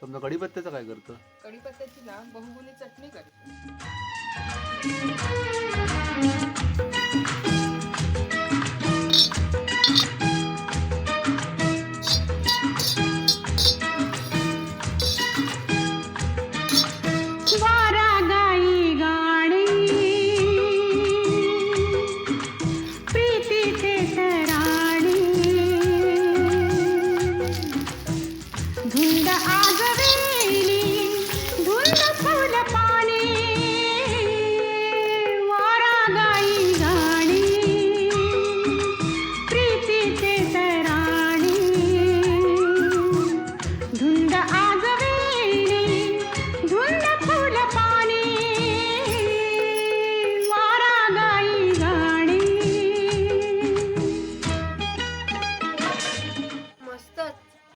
समजा कढीपत्त्याचं काय करतं? कढीपत्त्याची ना बहुगुणी चटणी करते. वारा गाई పూల